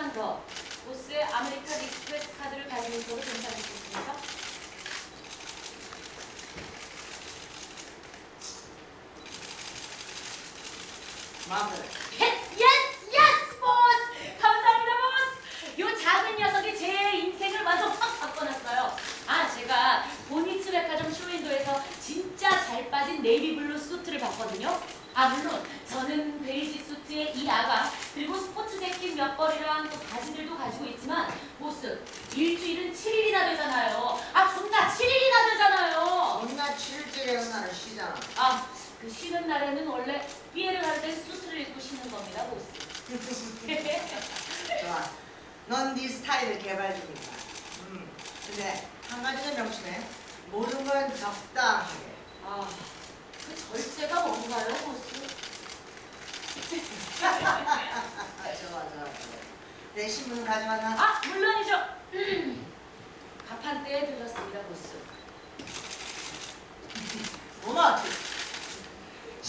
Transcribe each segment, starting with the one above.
가지만 더. 보스의 아메리칸 익스프레스 카드를 가지고 있어도 괜찮으시겠습니까? 마음대로. 예스 예스 예스 보스 감사합니다 보스 요 작은 녀석이 제 인생을 완전 확 바꿔놨어요. 아 제가 보니츠 백화점 쇼윈도에서 진짜 잘 빠진 네이비 블루 수트를 봤거든요. 아 물론 저는 베이지 수트에 이 아가 그리고 스포츠 재킷 몇 벌이랑 또 바지들도 가지고 있지만 보스 일주일은 7일이나 되잖아요 아 존나 7일이나 되잖아요 존나 칠질의 나를 쉬잖아. 아 그 쉬는 날에는 원래 삐에를 할 때 수트를 입고 쉬는 겁니다 보스 좋아. 넌 네 스타일을 개발 중이다. 음. 근데 한 가지는 명심해. 모든 건 적당하게. 아, 그 절제가 뭔가요, 보스? 아, 좋아, 좋아, 좋아. 내 신문 가져왔나? 아, 물론이죠. 음. 밥한 때에 들렀습니다, 보스. 모마트.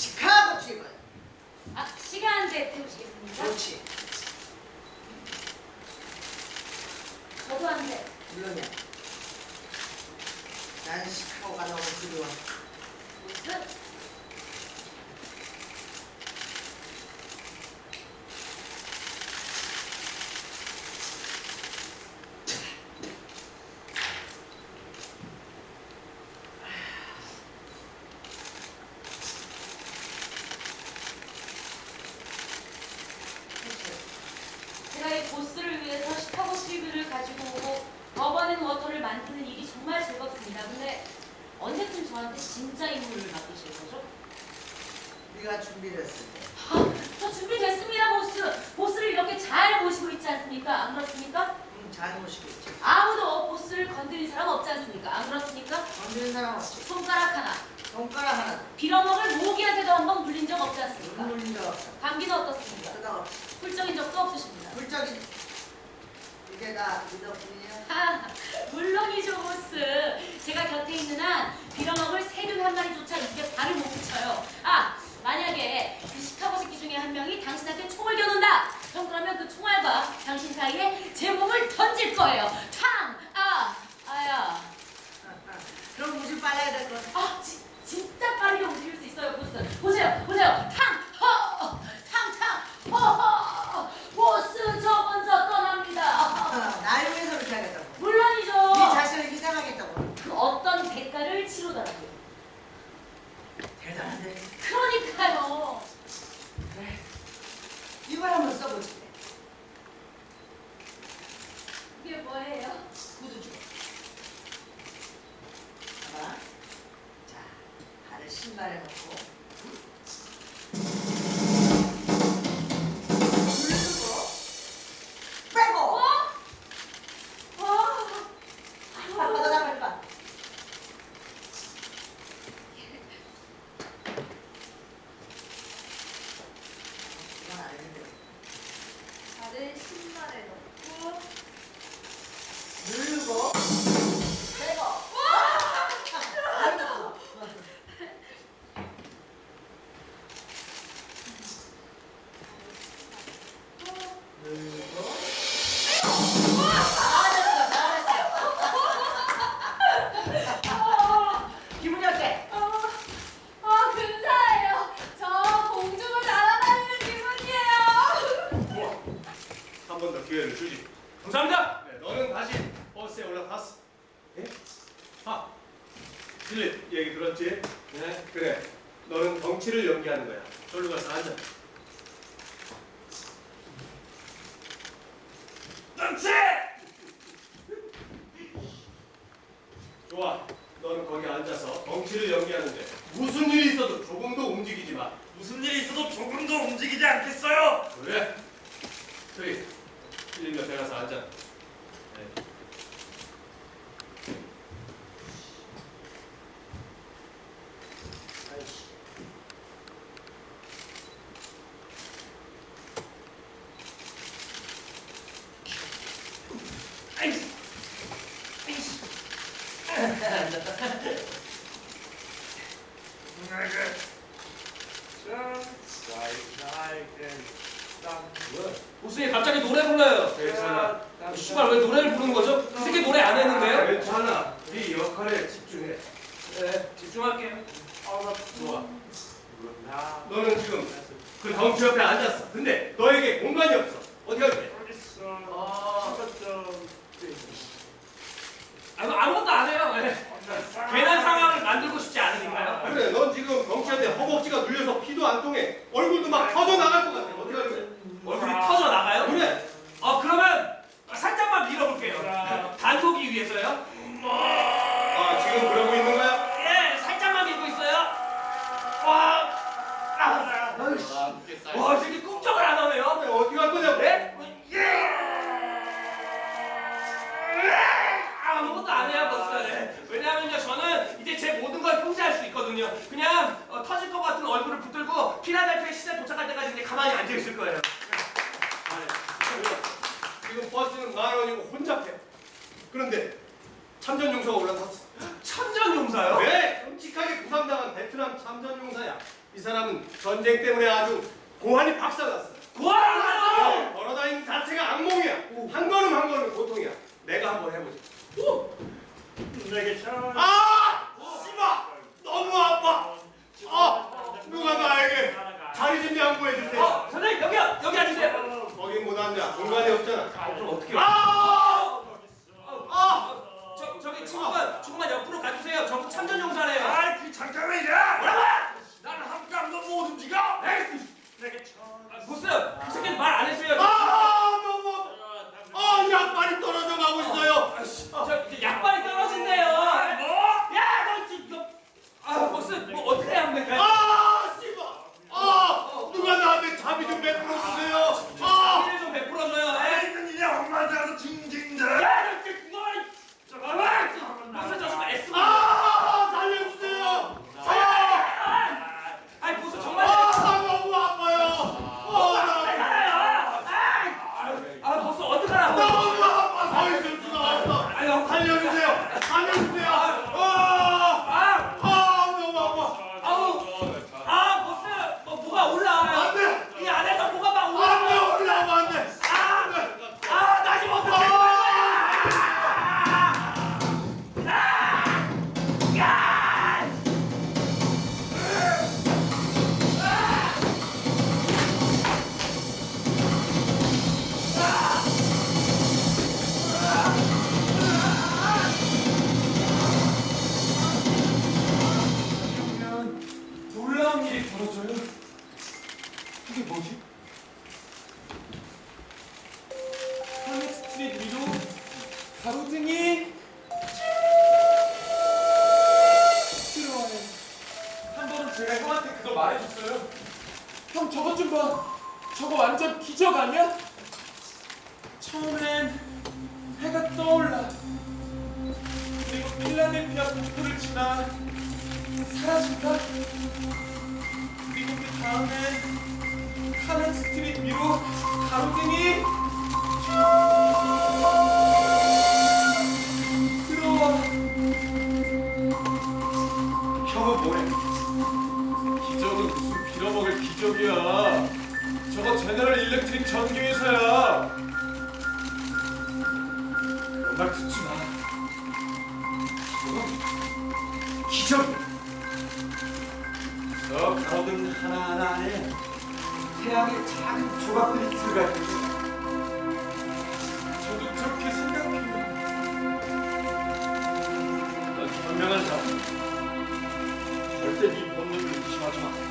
시카고 트립을. 아, 시간제 태우시겠습니까? 좋지. 저도 한 대. 물론이야. 난 시카고가 너무 그리워. 보스. 제가 이 보스를 위해서 시카고 트리뷰를 가지고 오고 버버는 워터를 만드는 일이 정말 즐겁습니다. 근데 언제쯤 저한테 진짜 임무를 맡기실 거죠? 준비됐을 때. 아, 저 준비됐습니다, 보스. 보스를 이렇게 잘 모시고 있지 않습니까? 안 그렇습니까? 음, 잘 모시겠지. 아무도 보스를 건드린 사람 없지 않습니까? 안 그렇습니까? 건드는 사람 없지. 손가락 하나, 손가락 하나. 빌어먹을 모기한테도 한 번 물린 적 없지 않습니까? 눈 물린 적 없어. 감기는 어떻습니까? 쓰다 없어. 훌쩍인 적도 없으십니다. 불적인. 이게 다네 덕분이야. 하, 물론이죠, 보스. 제가 곁에 있는 한 빌어먹을 새균 한 마리조차 입에 발을 못 붙여요. 아, 네, 너는 다시 버스에 올라탔어. 예? 아, 필립 얘기 들었지? 네. 그래. 너는 덩치를 연기하는 거야. 저리로 가서 앉아. 덩치! 좋아. 너는 거기 앉아서 덩치를 연기하는데 무슨 일이 있어도 조금도 움직이지 마. 무슨 일이 있어도 조금도 움직이지 않겠어요. 그래? 저기 필립 옆에 가서 앉아. 보수이 갑자기 노래 불러요. 괜찮아. 씨발 왜 노래를 부르는 거죠? 이 새끼 노래 안 했는데요? 괜찮아. 네 역할에 집중해. 네, 집중할게요. 아, 좋아. 음. 너는 지금 그 덩치 옆에 앉았어. 근데 너에게 공간이 없어. 갔는데 참전용사가 올라탔어. 참전용사요? 네, 끔찍하게 부상당한 베트남 참전용사야. 이 사람은 전쟁 때문에 아주 고환이 박살났어. 고환! 네, 어, 걸어다니는 자체가 악몽이야. 오. 한 걸음 한 걸음 고통이야. 내가 한번 해보자. 오! 음, 내게 참. 아! carajo! ¡No! 그리고 가로등이 들어와. 형은 뭐래? 기적은 무슨 빌어먹을 기적이야? 저거 제너럴 일렉트릭 전기회사야. 연말 듣지 마. 기적은 기적. 저 가로등 하나하나에 태양의 작은 조각들이 들어가 있습니다. 저도 그렇게 생각해요. 넌 현명한 사람. 절대 네 본능을 의심하지 마.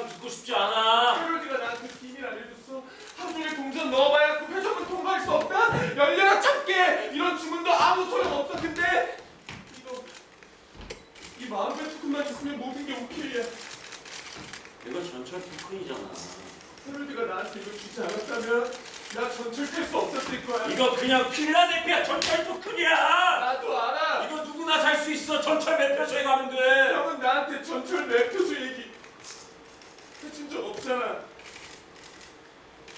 이상 듣고 싶지 않아. 헤럴드가 나한테 비밀 알려줬어. 하루 종일 동전 넣어봐야 그 회전을 통과할 수 없다. 열려라 참깨. 이런 주문도 아무 소용 없어. 근데 이거 이 마음의 토큰만 있으면 모든 게 오케이야. 이거 전철 토큰이잖아. 헤럴드가 나한테 이거 주지 않았다면 나 전철 탈 수 없었을 거야. 이거 그냥 필라델피아 전철 토큰이야. 나도 알아. 이거 누구나 살 수 있어. 전철 매표소에 가면 돼. 형은 나한테 전철 해준 적 없잖아.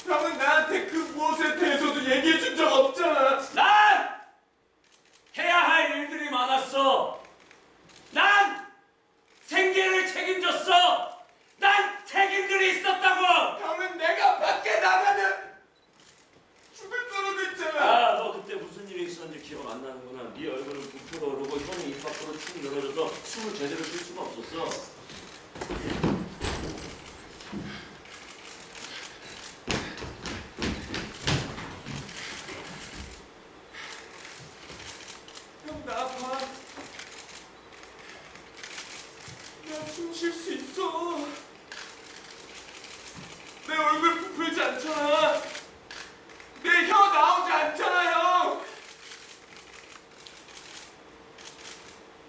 형은 나한테 그 무엇에 대해서도 얘기해 준 적 없잖아. 난 해야 할 일들이 많았어. 난 생계를 책임졌어. 난 책임들이 있었다고. 형은 내가 밖에 나가면 죽을 거라고 했잖아. 아, 너 그때 무슨 일이 있었는지 기억 안 나는구나. 네 얼굴은 부풀어 오르고 혀는 입 밖으로 축 늘어져서 숨을 제대로 쉴 수가 없었어. 형 나 봐. 나 숨 쉴 수 있어. 내 얼굴 부풀지 않잖아. 내 혀 나오지 않잖아 형.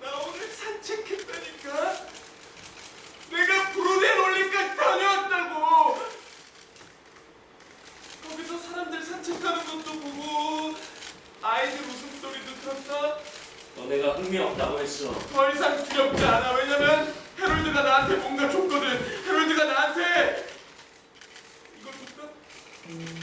나 오늘 산책했다니까. 내가 브로데롤리까지 다녀왔다고. 거기서 사람들 산책하는 것도 보고 아이들 웃음소리도 들었어. 너 내가 흥미 없다고 했어. 더 이상 두렵지 않아. 왜냐면 헤럴드가 나한테 뭔가 줬거든. 헤럴드가 나한테 이걸 줬다.